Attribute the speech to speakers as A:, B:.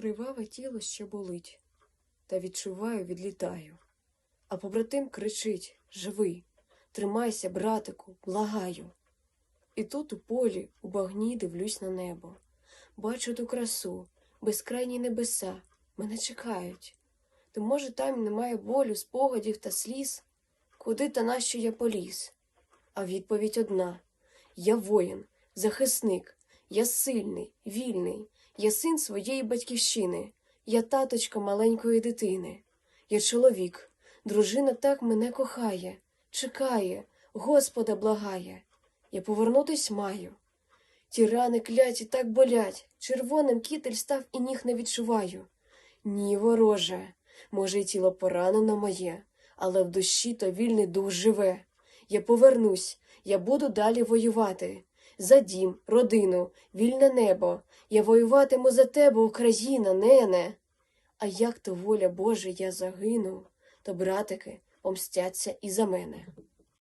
A: Криваве тіло ще болить, та відчуваю, відлітаю. А побратим кричить Живий, тримайся, братику, благаю. І тут у полі, у багні дивлюсь на небо. Бачу ту красу, безкрайні небеса, мене чекають. То, може, там немає болю, спогадів та сліз? Куди та нащо я поліз? А відповідь одна я воїн, захисник, я сильний, вільний, я син своєї батьківщини, я таточка маленької дитини, я чоловік, дружина так мене кохає, чекає, Господа благає, я повернутись маю. Ті рани кляті так болять, червоним кітель став і ніг не відчуваю. Ні, вороже, може, й тіло поранено моє, але в душі то вільний дух живе. Я повернусь, я буду далі воювати. За дім, родину, вільне небо. Я воюватиму за тебе, Україна, нене. А як то воля Божа я загину, то братики помстяться і за мене.